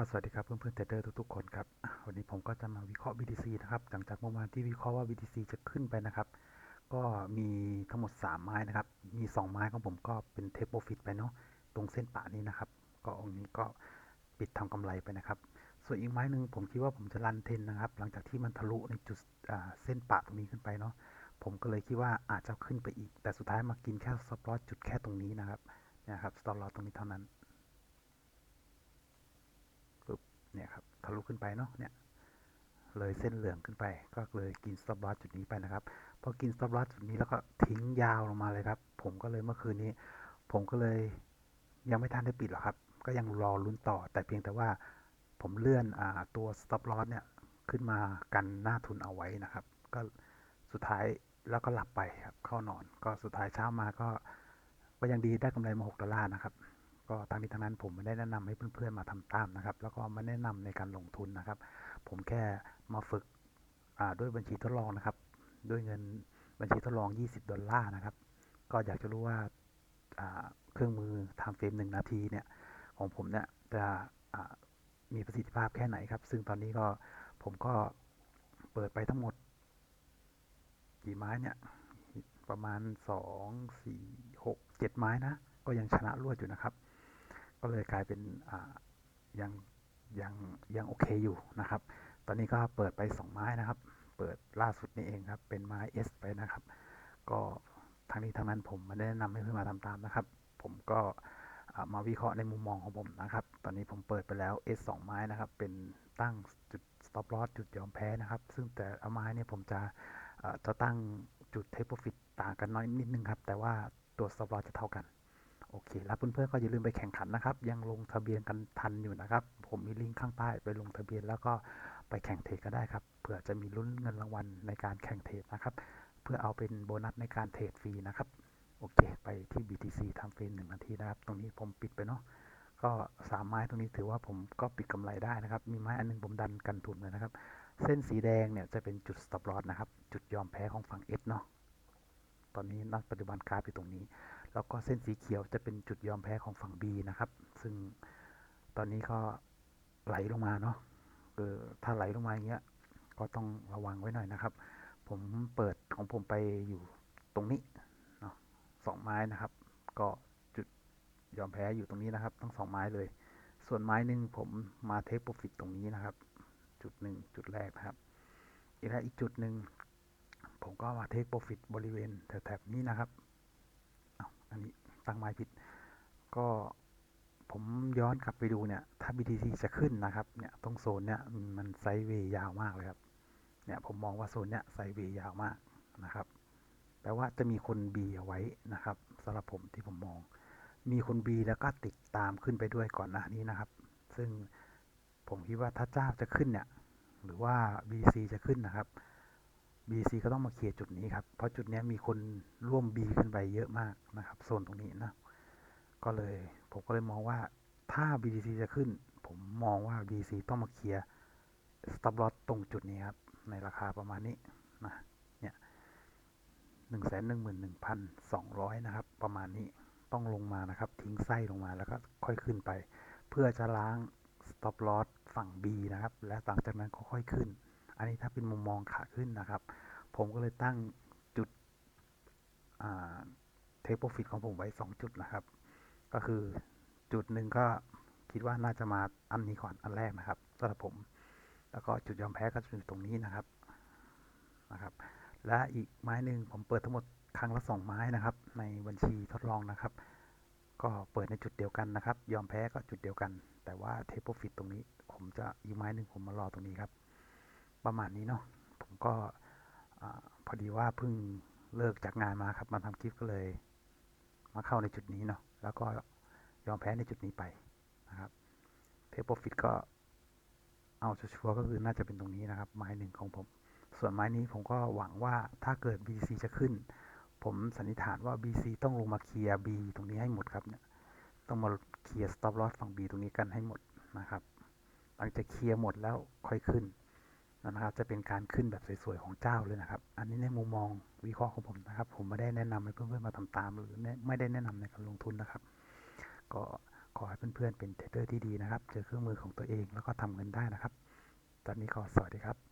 ครับสวัสดีครับเพื่อนๆเทรดเดอร์ทุกๆคนครับวันนี้ผมก็จะมาวิเคราะห์ BTC นะครับหลังจากเมื่อวานที่วิเคราะห์ว่า BTC จะขึ้นไปนะครับ ก็มีทั้งหมด 3 ไม้นะครับ มี 2 ไม้ของผมก็เป็นเทปโปรฟิตไปเนาะตรงเส้นป่านี้นะครับ ก็องนี้ก็ปิดทำกำไรไปนะครับ ส่วนอีกไม้หนึ่งผมคิดว่าผมจะรันเทนนะครับ หลังจากที่มันทะลุในจุดเส้นป่าตรงนี้ขึ้นไปเนาะผมก็เลยคิดว่าอาจจะขึ้นไปอีก แต่สุดท้ายมากินแค่สต็อปลอสจุดแค่ตรงนี้นะครับเนะครับสต็อปลอสตรงนี้เท่านั้น เนี่ยครับทะลุขึ้นไปเนาะเนี่ยเลยเส้นเหลืองขึ้นไป ก็เลยกินสต็อปลอสจุดนี้ไปนะครับพอกินสต็อปลอสจุดนี้แล้วก็ทิ้งยาวลงมาเลยครับ ผมก็เลยเมื่อคืนนี้ ผมก็เลยยังไม่ทันได้ปิดหรอกครับ ก็ยังรอลุ้นต่อ แต่เพียงแต่ว่าผมเลื่อนอตัวสต็อปลอสเนี่ยขึ้นมากันหน้าทุนเอาไว้นะครับ ก็สุดท้ายแล้วก็หลับไปครับเข้านอน ก็สุดท้ายเช้ามาก็ก็ยังดีได้กำไรมา 6 ดอลลาร์นะครับ ก็ทางนี้ทางนั้นผมไม่ได้แนะนำให้เพื่อนๆมาทำตามนะครับ แล้วก็ไม่แนะนำในการลงทุนนะครับ ผมแค่มาฝึกด้วยบัญชีทดลองนะครับ ด้วยเงินบัญชีทดลอง 20 ดอลลาร์นะครับ ก็อยากจะรู้ว่าเครื่องมือทำเฟรมหนึ่งนาทีเนี่ยของผมเนี่ยจะมีประสิทธิภาพแค่ไหนครับ ซึ่งตอนนี้ก็ผมก็เปิดไปทั้งหมดกี่ไม้เนี่ยประมาณ 2 4 6 7 ไม้นะ ก็ยังชนะรวดอยู่นะครับ ก็เลยกลายเป็นยังยังยังโอเคอยู่นะครับ ตอนนี้ก็เปิดไป 2 ไม้นะครับ เปิดล่าสุดนี้เองครับ เป็นไม้ S ไปนะครับ ก็ทางนี้ทางนั้นผมไม่ได้แนะนำให้เพื่อนมาทำตามนะครับ ผมก็มาวิเคราะห์ในมุมมองของผมนะครับ ตอนนี้ผมเปิดไปแล้ว S 2 ไม้นะครับ เป็นตั้งจุด stop loss จุดยอมแพ้นะครับ ซึ่งแต่เอาไม้เนี่ยผมจะจะตั้งจุด take profit ต่างกันน้อยนิดนึงครับ แต่ว่าตัว stop loss จะเท่ากัน โอเค แล้วเพื่อนๆก็อย่าลืมไปแข่งขันนะครับ ยังลงทะเบียนกันทันอยู่นะครับ ผมมีลิงก์ข้างใต้ไปลงทะเบียนแล้วก็ไปแข่งเทรดก็ได้ครับ เผื่อจะมีลุ้นเงินรางวัลในการแข่งเทรดนะครับ เพื่อเอาเป็นโบนัสในการเทรดฟรีนะครับ โอเค ไปที่ BTC ทำฟรีหนึ่งนาทีนะครับ ตรงนี้ผมปิดไปเนาะ ก็สามไม้ตรงนี้ถือว่าผมก็ปิดกำไรได้นะครับ มีไม้อันนึงผมดันกันทุนเลยนะครับ เส้นสีแดงเนี่ยจะเป็นจุด stop loss นะครับ จุดยอมแพ้ของฝั่ง S เนาะ ตอนนี้นักปัจจุบันกราฟอยู่ตรงนี้ แล้วก็เส้นสีเขียวจะเป็นจุดยอมแพ้ของฝั่ง B นะครับ ซึ่งตอนนี้ก็ไหลลงมาเนาะเออถ้าไหลลงมาอย่างเงี้ย ก็ต้องระวังไว้หน่อยนะครับ ผมเปิดของผมไปอยู่ตรงนี้เนาะสองไม้นะครับ ก็จุดยอมแพ้อยู่ตรงนี้นะครับ ทั้งสองไม้เลย ส่วนไม้หนึ่งผมมาเทคโปรฟิตตรงนี้นะครับ จุดหนึ่งจุดแรกนะครับ อีกแล้วอีกจุดหนึ่งผมก็มาเทคโปรฟิตบริเวณแถบๆนี้นะครับ อันนี้ตั้งไม้ผิด ก็ผมย้อนกลับไปดูเนี่ย ถ้า BTC จะขึ้นนะครับ เนี่ยตรงโซนเนี่ยมันไซด์เวย์ยาวมากเลยครับ เนี่ยผมมองว่าโซนเนี่ยไซด์เวย์ยาวมากนะครับ แปลว่าจะมีคน B เอาไว้นะครับสำหรับผมที่ผมมอง มีคน B แล้วก็ติดตามขึ้นไปด้วยก่อนหน้านี้นะครับ ซึ่งผมคิดว่าถ้าเจ้าจะขึ้นเนี่ย หรือว่า BC จะขึ้นนะครับ BC ก็ต้องมาเคลียร์จุดนี้ครับ เพราะจุดนี้มีคนร่วม B ขึ้นไปเยอะมากนะครับ โซนตรงนี้นะ ก็เลยผมก็เลยมองว่าถ้า BTC จะขึ้น ผมมองว่า BTC ต้องมาเคลียร์ stop loss ตรงจุดนี้ครับ ในราคาประมาณนี้นะเนี่ยหนึ่งแสนหนึ่งหมื่นหนึ่งพันสองร้อยนะครับ ประมาณนี้ต้องลงมานะครับ ทิ้งไส้ลงมาแล้วก็ค่อยขึ้นไป เพื่อจะล้าง stop loss ฝั่ง B นะครับ และหลังจากนั้นก็ค่อยขึ้น อันนี้ถ้าเป็นมุมมองขาขึ้นนะครับ ผมก็เลยตั้งจุดเทคโปรฟิตของผมไว้ 2 จุดนะครับ ก็คือจุดหนึ่งก็คิดว่าน่าจะมาอันนี้ก่อนอันแรกนะครับสำหรับผม แล้วก็จุดยอมแพ้ก็จะอยู่ตรงนี้นะครับนะครับ และอีกไม้หนึ่งผมเปิดทั้งหมดครั้งละ2ไม้นะครับ ในบัญชีทดลองนะครับ ก็เปิดในจุดเดียวกันนะครับ ยอมแพ้ก็จุดเดียวกัน แต่ว่าเทปโปรฟิตตรงนี้ ผมจะอีกไม้หนึ่งผมมารอตรงนี้ครับ ประมาณนี้เนาะผมก็พอดีว่าเพิ่งเลิกจากงานมาครับ มาทำคลิปก็เลย มาเข้าในจุดนี้เนาะแล้วก็ยอมแพ้ในจุดนี้ไปนะครับเทปโปรฟิตก็เอาชัวร์ก็คือน่าจะเป็นตรงนี้นะครับ ไม้หนึ่งของผม ส่วนไม้นี้ผมก็หวังว่าถ้าเกิด BC จะขึ้น ผมสันนิษฐานว่า BC ต้องลงมาเคลียร์ B ตรงนี้ให้หมดครับเนี่ยต้องมาเคลียร์ stop loss ฝั่ง B ตรงนี้กันให้หมดนะครับ หลังจากเคลียร์หมดแล้วค่อยขึ้น นะครับ จะเป็นการขึ้นแบบสวยๆของเจ้าเลยนะครับ อันนี้ในมุมมองวิเคราะห์ของผมนะครับ ผมไม่ได้แนะนำให้เพื่อนๆมาทำตามหรือไม่ได้แนะนำในการลงทุนนะครับ ก็ขอให้เพื่อนๆเป็นเทรดเดอร์ที่ดีนะครับ เจอเครื่องมือของตัวเองแล้วก็ทำเงินได้นะครับ ตอนนี้ขอสวัสดีครับ